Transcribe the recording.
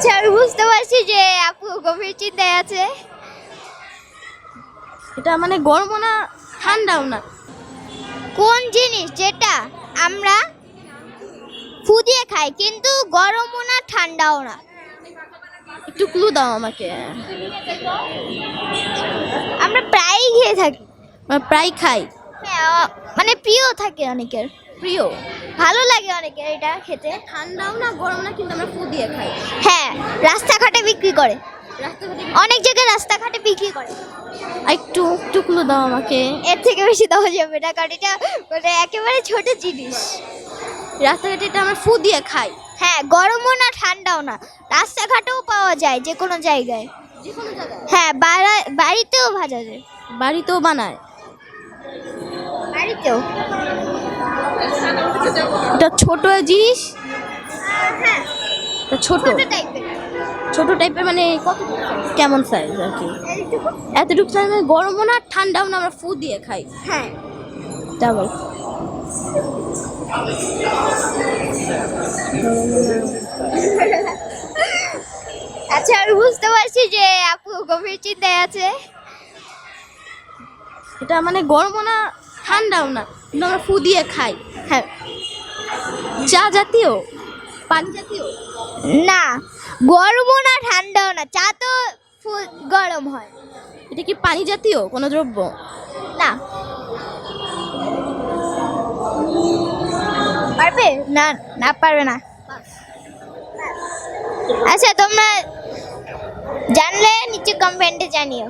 আচ্ছা আমি বুঝতে পারছি যে আপু গভীর চিন্তায় আছে। এটা মানে গরমও না ঠান্ডাও না? কোন জিনিস যেটা আমরা ফুদিয়ে খাই কিন্তু গরমও না ঠান্ডাও না? একটু ক্লু দাও আমাকে। আমরা প্রায়ই খেয়ে থাকি। আমরা প্রায় খাই? হ্যাঁ মানে প্রিয় থাকে অনেকের। প্রিয়? ভালো লাগে অনেকের এটা খেতে। ঠান্ডাও না গরম না কিন্তু আমরা ফু দিয়ে খাই। হ্যাঁ রাস্তাঘাটে বিক্রি করে। অনেক জায়গায় রাস্তাঘাটে বিক্রি করে। একটু একটু ক্লু দাও আমাকে। এর থেকে বেশি দেওয়া যাবে না কারণ এটা মানে একেবারে ছোট জিনিস। রাস্তাঘাটে এটা আমরা ফু দিয়ে খাই। হ্যাঁ গরমও না ঠান্ডাও না। রাস্তাঘাটেও পাওয়া যায় যে কোনো জায়গায়। যে কোনো জায়গায়। হ্যাঁ বাড়া- বাড়িতেও ভাজা যায়। বাড়িতেও বানায়। বাড়িতেও? এটা ছোট জিনিস। হ্যাঁ ছোট। টাইপের ছোট টাইপের মানে কত কেমন সাইজ আর কি? এতটুকু সাইজ মানে গরমও না ঠান্ডাও না আমরা ফু দিয়ে খাই। হ্যাঁ। ডাবল আচ্ছা আমি বুঝতে পারছি যে আপু গভীর চিন্তায় আছে। এটা মানে গরমও না ঠান্ডাও না কিন্তু আমরা ফু দিয়ে খাই। হ্যাঁ। চা জাতীয়? পানি জাতীয় না গরমও না ঠান্ডাও না চা তো ফু- গরম হয়। এটা কি পানি জাতীয় কোনো দ্রব্য? না। পারবে? না না পারবে না। আচ্ছা তোমরা জানলে নিচে কমেন্টে জানিও।